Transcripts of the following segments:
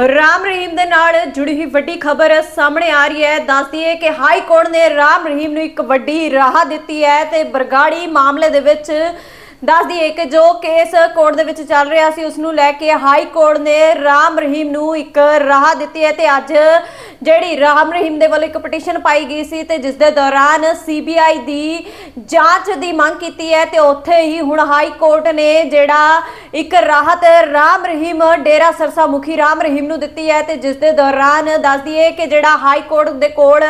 ਰਾਮ ਰਹੀਮ ਦੇ ਨਾਲ ਜੁੜੀ ਹੋਈ ਵੱਡੀ ਖਬਰ ਸਾਹਮਣੇ ਆ ਰਹੀ ਹੈ। ਦੱਸਦੀ ਹੈ ਕਿ ਹਾਈ ਕੋਰਟ ਨੇ ਰਾਮ ਰਹੀਮ ਨੂੰ ਇੱਕ ਵੱਡੀ ਰਾਹਤ ਦਿੱਤੀ ਹੈ ਤੇ ਬਰਗਾੜੀ ਮਾਮਲੇ ਦੇ ਵਿੱਚ ਦੱਸਦੀ ਹੈ ਕਿ ਜੋ ਕੇਸ ਕੋਰਟ ਦੇ ਵਿੱਚ ਚੱਲ ਰਿਹਾ ਸੀ, ਉਸ ਨੂੰ ਲੈ ਕੇ ਹਾਈ ਕੋਰਟ ਨੇ ਰਾਮ ਰਹੀਮ ਨੂੰ ਇੱਕ ਰਾਹਤ ਦਿੱਤੀ ਹੈ ਤੇ ਅੱਜ ਜਿਹੜੀ ਰਾਮ ਰਹੀਮ ਦੇ ਵੱਲੋਂ ਇੱਕ ਪਟੀਸ਼ਨ ਪਾਈ ਗਈ ਸੀ ਤੇ ਜਿਸ ਦੇ ਦੌਰਾਨ ਸੀਬੀਆਈ ਦੀ ਜਾਂਚ ਦੀ ਮੰਗ ਕੀਤੀ ਹੈ ਤੇ ਉੱਥੇ ਹੀ ਹੁਣ ਹਾਈ ਕੋਰਟ ਨੇ ਜਿਹੜਾ ਇੱਕ ਰਾਹਤ ਰਾਮ ਰਹੀਮ, ਡੇਰਾ ਸਰਸਾ ਮੁਖੀ ਰਾਮ ਰਹੀਮ ਨੂੰ ਦਿੱਤੀ ਹੈ ਤੇ ਜਿਸ ਦੇ ਦੌਰਾਨ ਦੱਸਦੀ ਹੈ ਕਿ ਜਿਹੜਾ ਹਾਈ ਕੋਰਟ ਦੇ ਕੋਲ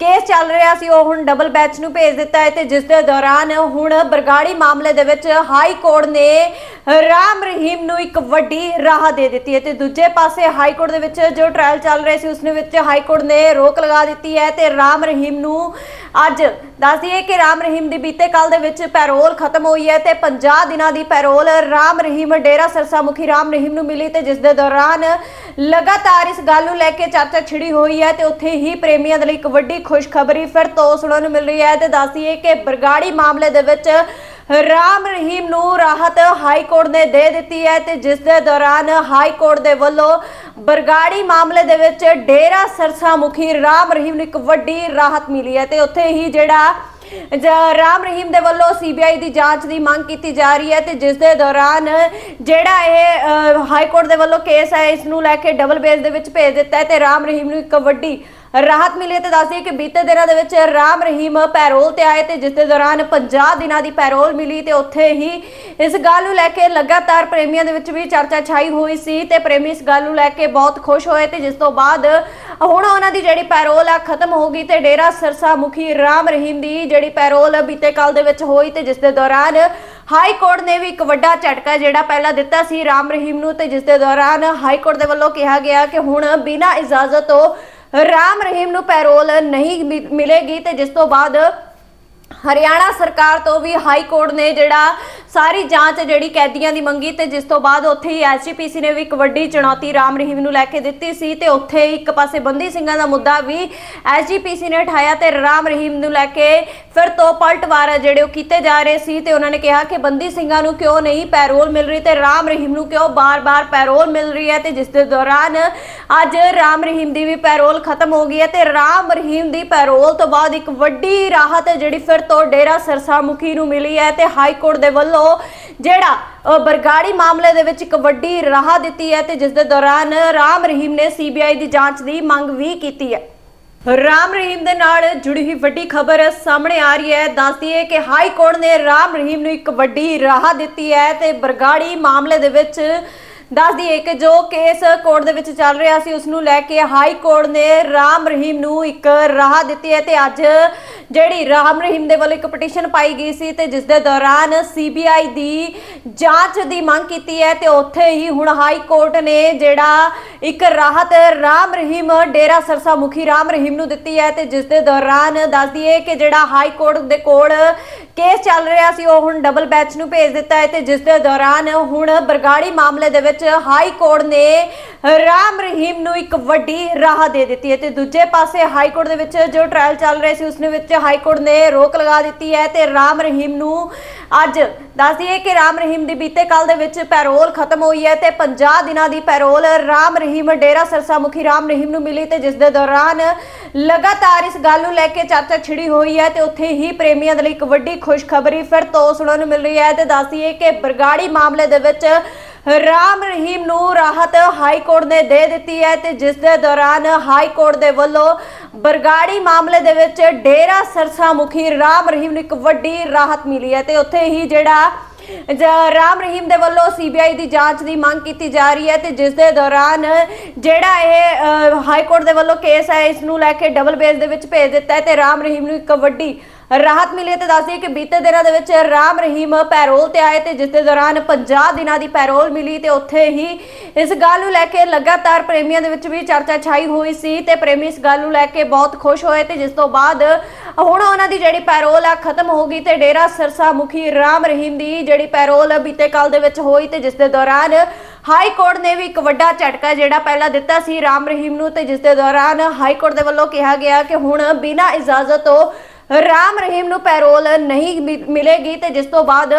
ਕੇਸ ਚੱਲ ਰਿਹਾ ਸੀ, ਉਹ ਹੁਣ ਡਬਲ ਬੈਚ ਨੂੰ ਭੇਜ ਦਿੱਤਾ ਹੈ ਤੇ ਜਿਸ ਦੇ ਦੌਰਾਨ ਹੁਣ ਬਰਗਾੜੀ ਮਾਮਲੇ ਦੇ ਵਿੱਚ ਹਾਈ ਕੋਰਟ ਨੇ ਰਾਮ ਰਹੀਮ ਨੂੰ ਇੱਕ ਵੱਡੀ ਰਾਹਤ ਦੇ ਦਿੱਤੀ ਹੈ ਤੇ ਦੂਜੇ ਪਾਸੇ ਹਾਈ ਕੋਰਟ ਦੇ ਵਿੱਚ ਜੋ ਟ੍ਰਾਇਲ ਚੱਲ ਰਿਹਾ ਸੀ, ਉਸ ਦੇ ਵਿੱਚ ਹਾਈ ਕੋਰਟ ਨੇ ਰੋਕ ਲਗਾ ਦਿੱਤੀ ਹੈ ਤੇ ਰਾਮ ਰਹੀਮ ਨੂੰ ਅੱਜ ਦੱਸਦੀ ਹੈ ਕਿ ਰਾਮ ਰਹੀਮ ਦੀ ਬੀਤੇ ਕੱਲ ਦੇ ਵਿੱਚ ਪੈਰੋਲ ਖਤਮ ਹੋਈ ਹੈ ਤੇ 50 ਦਿਨਾਂ ਦੀ ਪੈਰੋਲ ਰਾਮ ਰਹੀਮ ਡੇਰਾ ਸਰਸਾ ਮੁਖੀ ਰਾਮ ਰਹੀਮ ਨੂੰ ਮਿਲੀ ਤੇ ਜਿਸ ਦੇ ਦੌਰਾਨ ਲਗਾਤਾਰ ਇਸ ਗੱਲ ਨੂੰ ਲੈ ਕੇ ਚਰਚਾ ਛਿੜੀ ਹੋਈ ਹੈ ਤੇ ਉੱਥੇ ਹੀ ਪ੍ਰੇਮੀਆਂ ਦੇ ਲਈ ਇੱਕ ਵੱਡੀ ਖੁਸ਼ਖਬਰੀ ਫਿਰ ਤੋਂ ਸੁਣਨ ਨੂੰ ਮਿਲ ਰਹੀ ਹੈ ਤੇ ਦੱਸਦੀ ਕਿ ਬਰਗਾੜੀ ਮਾਮਲੇ ਦੇ ਵਿੱਚ ਰਾਮ ਰਹੀਮ ਨੂੰ ਰਾਹਤ ਹਾਈ ਕੋਰਟ ਨੇ ਦੇ ਦਿੱਤੀ ਹੈ ਤੇ ਜਿਸ ਦੇ ਦੌਰਾਨ ਹਾਈ ਕੋਰਟ ਦੇ ਵੱਲੋਂ ਬਰਗਾੜੀ ਮਾਮਲੇ ਦੇ ਵਿੱਚ ਡੇਰਾ ਸਰਸਾ ਮੁਖੀ ਰਾਮ ਰਹੀਮ ਨੂੰ ਇੱਕ ਵੱਡੀ ਰਾਹਤ ਮਿਲੀ ਹੈ ਤੇ ਉੱਥੇ ਹੀ ਜਿਹੜਾ ਰਾਮ ਰਹੀਮ ਦੇ ਵੱਲੋਂ ਸੀਬੀਆਈ ਦੀ ਜਾਂਚ ਦੀ ਮੰਗ ਕੀਤੀ ਜਾ ਰਹੀ ਹੈ ਤੇ ਜਿਸ ਦੇ ਦੌਰਾਨ ਜਿਹੜਾ ਇਹ ਹਾਈ ਕੋਰਟ ਦੇ ਵੱਲੋਂ ਕੇਸ ਹੈ, ਇਸ ਨੂੰ ਲੈ ਕੇ ਡਬਲ ਬੇਸ ਦੇ ਵਿੱਚ ਭੇਜ ਦਿੱਤਾ ਹੈ ਤੇ ਰਾਮ ਰਹੀਮ ਨੂੰ ਇੱਕ ਵੱਡੀ ਰਾਹਤ ਮਿਲੀ ਹੈ ਤੇ ਦੱਸਦੀ ਕਿ ਬੀਤੇ ਦਿਨਾਂ ਦੇ ਵਿੱਚ ਰਾਮ ਰਹੀਮ ਪੈਰੋਲ ਤੇ ਆਏ ਤੇ ਜਿਸ ਦੇ ਦੌਰਾਨ 50 ਦਿਨਾਂ ਦੀ ਪੈਰੋਲ ਮਿਲੀ ਤੇ ਉੱਥੇ ਹੀ ਇਸ ਗੱਲ ਨੂੰ ਲੈ ਕੇ ਲਗਾਤਾਰ ਪ੍ਰੇਮੀਆਂ ਦੇ ਵਿੱਚ ਵੀ ਚਰਚਾ ਛਾਈ ਹੋਈ ਸੀ ਤੇ ਪ੍ਰੇਮੀ ਇਸ ਗੱਲ ਨੂੰ ਲੈ ਕੇ ਬਹੁਤ ਖੁਸ਼ ਹੋਏ ਤੇ ਜਿਸ ਤੋਂ ਬਾਅਦ ਹੁਣ ਉਹਨਾਂ ਦੀ ਜਿਹੜੀ ਪੈਰੋਲ ਆ ਖਤਮ ਹੋ ਗਈ ਤੇ ਡੇਰਾ ਸਰਸਾ ਮੁਖੀ ਰਾਮ ਰਹੀਮ ਦੀ ਜਿਹੜੀ ਪੈਰੋਲ ਬੀਤੇ ਕੱਲ ਦੇ ਵਿੱਚ ਹੋਈ ਤੇ ਜਿਸ ਦੇ ਦੌਰਾਨ ਹਾਈ ਕੋਰਟ ਨੇ ਵੀ ਇੱਕ ਵੱਡਾ ਝਟਕਾ ਜਿਹੜਾ ਪਹਿਲਾਂ ਦਿੱਤਾ ਸੀ ਰਾਮ ਰਹੀਮ ਨੂੰ ਤੇ ਜਿਸ ਦੇ ਦੌਰਾਨ ਹਾਈ ਕੋਰਟ ਦੇ ਵੱਲੋਂ ਕਿਹਾ ਗਿਆ ਕਿ ਹੁਣ ਬਿਨਾਂ ਇਜਾਜ਼ਤ ਤੋਂ ਰਾਮ ਰਹੀਮ ਨੂੰ ਪੈਰੋਲ ਨਹੀਂ ਮਿਲੇਗੀ ਤੇ ਜਿਸ ਤੋਂ ਬਾਅਦ ਹਰਿਆਣਾ ਸਰਕਾਰ ਤੋਂ ਵੀ ਹਾਈ ਕੋਰਟ ਨੇ ਜਿਹੜਾ ਸਾਰੀ ਜਾਂਚ ਜਿਹੜੀ ਕੈਦੀਆਂ ਦੀ ਮੰਗੀ ਤੇ ਜਿਸ ਤੋਂ ਬਾਅਦ ਉੱਥੇ ਹੀ ਐਸਜੀਪੀਸੀ ਨੇ ਵੀ ਇੱਕ ਵੱਡੀ ਚੁਣੌਤੀ ਰਾਮ ਰਹੀਮ ਨੂੰ ਲੈ ਕੇ ਦਿੱਤੀ ਸੀ ਤੇ ਉੱਥੇ ਇੱਕ ਪਾਸੇ ਬੰਦੀ ਸਿੰਘਾਂ ਦਾ ਮੁੱਦਾ ਵੀ ਐਸਜੀਪੀਸੀ ਨੇ ਉਠਾਇਆ ਤੇ ਰਾਮ ਰਹੀਮ ਨੂੰ ਲੈ ਕੇ ਫਿਰ ਤੋਂ ਪਲਟਵਾਰ ਜਿਹੜੇ ਉਹ ਕੀਤੇ ਜਾ ਰਹੇ ਸੀ ਤੇ ਉਹਨਾਂ ਨੇ ਕਿਹਾ ਕਿ ਬੰਦੀ ਸਿੰਘਾਂ ਨੂੰ ਕਿਉਂ ਨਹੀਂ ਪੈਰੋਲ ਮਿਲ ਰਹੀ ਤੇ ਰਾਮ ਰਹੀਮ ਨੂੰ ਕਿਉਂ ਬਾਰ-ਬਾਰ ਪੈਰੋਲ ਮਿਲ ਰਹੀ ਹੈ ਤੇ ਜਿਸ ਦੇ ਦੌਰਾਨ ਅੱਜ ਰਾਮ ਰਹੀਮ ਦੀ ਵੀ ਪੈਰੋਲ ਖਤਮ ਹੋ ਗਈ ਹੈ ਤੇ ਰਾਮ ਰਹੀਮ ਦੀ ਪੈਰੋਲ ਤੋਂ ਬਾਅਦ ਇੱਕ ਵੱਡੀ ਰਾਹਤ ਜਿਹੜੀ ਫਿਰ ਤੋਂ ਡੇਰਾ ਸਰਸਾ ਮੁਖੀ ਨੂੰ ਮਿਲੀ ਹੈ ਤੇ ਹਾਈ ਕੋਰਟ ਦੇ ਵੱਲੋਂ ਜਿਹੜਾ ਬਰਗਾੜੀ ਮਾਮਲੇ ਦੇ ਵਿੱਚ ਇੱਕ ਵੱਡੀ ਰਾਹਤ ਦਿੱਤੀ ਹੈ ਤੇ ਜਿਸ ਦੇ ਦੌਰਾਨ ਰਾਮ ਰਹੀਮ ਨੇ ਸੀਬੀਆਈ ਦੀ ਜਾਂਚ ਦੀ ਮੰਗ ਵੀ ਕੀਤੀ ਹੈ। ਰਾਮ ਰਹੀਮ ਦੇ ਨਾਲ ਜੁੜੀ ਹੋਈ ਵੱਡੀ ਖਬਰ ਸਾਹਮਣੇ ਆ ਰਹੀ ਹੈ। ਦੱਸਦੀ ਹੈ ਕਿ ਹਾਈ ਕੋਰਟ ਨੇ ਰਾਮ ਰਹੀਮ ਨੂੰ ਇੱਕ ਵੱਡੀ ਰਾਹ ਦਿੱਤੀ ਹੈ ਤੇ ਬਰਗਾੜੀ ਮਾਮਲੇ ਦੇ ਵਿੱਚ ਦੱਸਦੀ ਹੈ ਕਿ ਜੋ ਕੇਸ ਕੋਰਟ ਦੇ ਵਿੱਚ ਚੱਲ ਰਿਹਾ ਸੀ, ਉਸ ਨੂੰ ਲੈ ਕੇ ਹਾਈ ਕੋਰਟ ਨੇ ਰਾਮ ਰਹੀਮ ਨੂੰ ਇੱਕ ਰਾਹਤ ਦਿੱਤੀ ਹੈ ਤੇ ਅੱਜ ਜਿਹੜੀ ਰਾਮ ਰਹੀਮ ਦੇ ਵੱਲੋਂ ਇੱਕ ਪਟੀਸ਼ਨ ਪਾਈ ਗਈ ਸੀ ਤੇ ਜਿਸ ਦੇ ਦੌਰਾਨ ਸੀਬੀਆਈ ਦੀ ਜਾਂਚ ਦੀ ਮੰਗ ਕੀਤੀ ਹੈ ਤੇ ਉੱਥੇ ਹੀ ਹੁਣ ਹਾਈ ਕੋਰਟ ਨੇ ਜਿਹੜਾ ਇੱਕ ਰਾਹਤ ਰਾਮ ਰਹੀਮ ਡੇਰਾ ਸਰਸਾ ਮੁਖੀ ਰਾਮ ਰਹੀਮ ਨੂੰ ਦਿੱਤੀ ਹੈ ਤੇ ਜਿਸ ਦੇ ਦੌਰਾਨ ਦੱਸਦੀ ਹੈ ਕਿ ਜਿਹੜਾ ਹਾਈ ਕੋਰਟ ਦੇ ਕੋਲ ਕੇਸ ਚੱਲ ਰਿਹਾ ਸੀ, ਉਹ ਹੁਣ ਡਬਲ ਬੈਚ ਨੂੰ ਭੇਜ ਦਿੱਤਾ ਹੈ ਤੇ ਜਿਸ ਦੇ ਦੌਰਾਨ ਹੁਣ ਬਰਗਾੜੀ ਮਾਮਲੇ ਦੇ ਵਿੱਚ ਹਾਈ ਕੋਰਟ ਨੇ ਰਾਮ ਰਹੀਮ ਨੂੰ ਇੱਕ ਵੱਡੀ ਰਾਹਤ ਦੇ ਦਿੱਤੀ ਹੈ ਤੇ ਦੂਜੇ ਪਾਸੇ ਹਾਈ ਕੋਰਟ ਦੇ ਵਿੱਚ ਜੋ ਟ੍ਰਾਇਲ ਚੱਲ ਰਿਹਾ ਸੀ, ਉਸ ਦੇ ਵਿੱਚ ਹਾਈ ਕੋਰਟ ਨੇ ਰੋਕ ਲਗਾ ਦਿੱਤੀ ਹੈ ਤੇ ਰਾਮ ਰਹੀਮ ਨੂੰ ਅੱਜ ਦੱਸਦੀ ਹੈ ਕਿ ਰਾਮ ਰਹੀਮ ਦੀ ਬੀਤੇ ਕੱਲ ਦੇ ਵਿੱਚ ਪੈਰੋਲ ਖਤਮ ਹੋਈ ਹੈ ਤੇ 50 ਦਿਨਾਂ ਦੀ ਪੈਰੋਲ ਰਾਮ ਰਹੀਮ ਡੇਰਾ ਸਰਸਾ ਮੁਖੀ ਰਾਮ ਰਹੀਮ ਨੂੰ ਮਿਲੀ ਤੇ ਜਿਸ ਦੇ ਦੌਰਾਨ ਲਗਾਤਾਰ ਇਸ ਗੱਲ ਨੂੰ ਲੈ ਕੇ ਚਰਚਾ ਛਿੜੀ ਹੋਈ ਹੈ ਤੇ ਉੱਥੇ ਹੀ ਪ੍ਰੇਮੀਆਂ ਦੇ ਲਈ ਇੱਕ ਵੱਡੀ ਖੁਸ਼ਖਬਰੀ ਫਿਰ ਤੋਂ ਸੁਣਨ ਨੂੰ ਮਿਲ ਰਹੀ ਹੈ ਤੇ ਦੱਸਦੀਏ ਕਿ ਬਰਗਾੜੀ ਮਾਮਲੇ ਦੇ ਵਿੱਚ ਰਾਮ ਰਹੀਮ ਨੂੰ ਰਾਹਤ ਹਾਈ ਕੋਰਟ ਨੇ ਦੇ ਦਿੱਤੀ ਹੈ ਤੇ ਜਿਸ ਦੇ ਦੌਰਾਨ ਹਾਈ ਕੋਰਟ ਦੇ ਵੱਲੋਂ ਬਰਗਾੜੀ ਮਾਮਲੇ ਦੇ ਵਿੱਚ ਡੇਰਾ ਸਰਸਾ ਮੁਖੀ ਰਾਮ ਰਹੀਮ ਨੂੰ ਇੱਕ ਵੱਡੀ ਰਾਹਤ ਮਿਲੀ ਹੈ ਤੇ ਉੱਥੇ ਹੀ ਜਿਹੜਾ ਰਾਮ ਰਹੀਮ ਦੇ ਵੱਲੋਂ ਸੀਬੀਆਈ ਦੀ ਜਾਂਚ ਦੀ ਮੰਗ ਕੀਤੀ ਜਾ ਰਹੀ ਹੈ ਤੇ ਜਿਸ ਦੇ ਦੌਰਾਨ ਜਿਹੜਾ ਇਹ ਹਾਈ ਕੋਰਟ ਦੇ ਵੱਲੋਂ ਕੇਸ ਹੈ, ਇਸ ਨੂੰ ਲੈ ਕੇ ਡਬਲ ਬੇਸ ਦੇ ਵਿੱਚ ਭੇਜ ਦਿੱਤਾ ਹੈ ਤੇ ਰਾਮ ਰਹੀਮ ਨੂੰ ਇੱਕ ਵੱਡੀ ਰਾਹਤ ਮਿਲੀ ਹੈ ਤੇ ਦੱਸਦੀ ਕਿ ਬੀਤੇ ਦਿਨਾਂ ਦੇ ਵਿੱਚ ਰਾਮ ਰਹੀਮ ਪੈਰੋਲ ਤੇ ਆਏ ਤੇ ਜਿਸ ਦੇ ਦੌਰਾਨ 50 ਦਿਨਾਂ ਦੀ ਪੈਰੋਲ ਮਿਲੀ ਤੇ ਉੱਥੇ ਹੀ ਇਸ ਗੱਲ ਨੂੰ ਲੈ ਕੇ ਲਗਾਤਾਰ ਪ੍ਰੇਮੀਆਂ ਦੇ ਵਿੱਚ ਵੀ ਚਰਚਾ ਛਾਈ ਹੋਈ ਸੀ ਤੇ ਪ੍ਰੇਮੀ ਇਸ ਗੱਲ ਨੂੰ ਲੈ ਕੇ ਬਹੁਤ ਖੁਸ਼ ਹੋਏ ਤੇ ਜਿਸ ਤੋਂ ਬਾਅਦ ਹੁਣ ਉਹਨਾਂ ਦੀ ਜਿਹੜੀ ਪੈਰੋਲ ਆ ਖਤਮ ਹੋ ਗਈ ਤੇ ਡੇਰਾ ਸਰਸਾ ਮੁਖੀ ਰਾਮ ਰਹੀਮ ਦੀ ਜਿਹੜੀ ਪੈਰੋਲ ਬੀਤੇ ਕੱਲ ਦੇ ਵਿੱਚ ਹੋਈ ਤੇ ਜਿਸ ਦੇ ਦੌਰਾਨ ਹਾਈ ਕੋਰਟ ਨੇ ਵੀ ਇੱਕ ਵੱਡਾ ਝਟਕਾ ਜਿਹੜਾ ਪਹਿਲਾਂ ਦਿੱਤਾ ਸੀ ਰਾਮ ਰਹੀਮ ਨੂੰ ਤੇ ਜਿਸ ਦੇ ਦੌਰਾਨ ਹਾਈ ਕੋਰਟ ਦੇ ਵੱਲੋਂ ਕਿਹਾ ਗਿਆ ਕਿ ਹੁਣ ਬਿਨਾਂ ਇਜਾਜ਼ਤ ਤੋਂ ਰਾਮ ਰਹੀਮ ਨੂੰ ਪੈਰੋਲ ਨਹੀਂ ਮਿਲੇਗੀ ਤੇ ਜਿਸ ਤੋਂ ਬਾਅਦ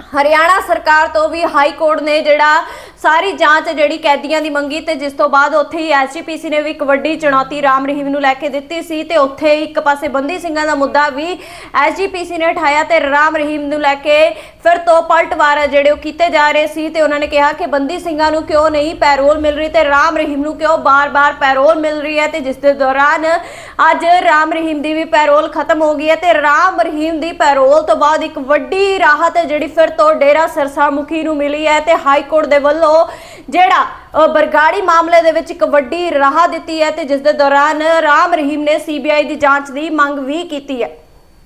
ਹਰਿਆਣਾ ਸਰਕਾਰ ਤੋਂ ਵੀ ਹਾਈ ਕੋਰਟ ਨੇ ਜਿਹੜਾ ਸਾਰੀ ਜਾਂਚ ਜਿਹੜੀ ਕੈਦੀਆਂ ਦੀ ਮੰਗੀ ਤੇ ਜਿਸ ਤੋਂ ਬਾਅਦ ਉੱਥੇ ਹੀ ਐਸਜੀਪੀਸੀ ਨੇ ਵੀ ਇੱਕ ਵੱਡੀ ਚੁਣੌਤੀ ਰਾਮ ਰਹੀਮ ਨੂੰ ਲੈ ਕੇ ਦਿੱਤੀ ਸੀ ਤੇ ਉੱਥੇ ਇੱਕ ਪਾਸੇ ਬੰਦੀ ਸਿੰਘਾਂ ਦਾ ਮੁੱਦਾ ਵੀ ਐਸਜੀਪੀਸੀ ਨੇ ਉਠਾਇਆ ਤੇ ਰਾਮ ਰਹੀਮ ਨੂੰ ਲੈ ਕੇ ਫਿਰ ਤੋਂ ਪਲਟਵਾਰ ਆ ਜਿਹੜੇ ਉਹ ਕੀਤੇ ਜਾ ਰਹੇ ਸੀ ਤੇ ਉਹਨਾਂ ਨੇ ਕਿਹਾ ਕਿ ਬੰਦੀ ਸਿੰਘਾਂ ਨੂੰ ਕਿਉਂ ਨਹੀਂ ਪੈਰੋਲ ਮਿਲ ਰਹੀ ਤੇ ਰਾਮ ਰਹੀਮ ਨੂੰ ਕਿਉਂ ਬਾਰ-ਬਾਰ ਪੈਰੋਲ ਮਿਲ ਰਹੀ ਹੈ ਤੇ ਜਿਸ ਦੇ ਦੌਰਾਨ ਅੱਜ ਰਾਮ ਰਹੀਮ ਦੀ ਵੀ ਪੈਰੋਲ ਖਤਮ ਹੋ ਗਈ ਹੈ ਤੇ ਰਾਮ ਰਹੀਮ ਦੀ ਪੈਰੋਲ ਤੋਂ ਬਾਅਦ ਇੱਕ ਵੱਡੀ ਰਾਹਤ ਹੈ ਜਿਹੜੀ ਫਿਰ ਤੋਂ ਡੇਰਾ ਸਰਸਾ ਮੁਖੀ ਨੂੰ ਮਿਲੀ ਹੈ ਤੇ ਹਾਈ ਕੋਰਟ ਦੇ ਵੱਲੋਂ ਜਿਹੜਾ ਬਰਗਾੜੀ ਮਾਮਲੇ ਦੇ ਵਿੱਚ ਇੱਕ ਵੱਡੀ ਰਾਹਤ ਦਿੱਤੀ ਹੈ ਤੇ ਜਿਸ ਦੇ ਦੌਰਾਨ ਰਾਮ ਰਹੀਮ ਨੇ ਸੀਬੀਆਈ ਦੀ ਜਾਂਚ ਦੀ ਮੰਗ ਵੀ ਕੀਤੀ ਹੈ।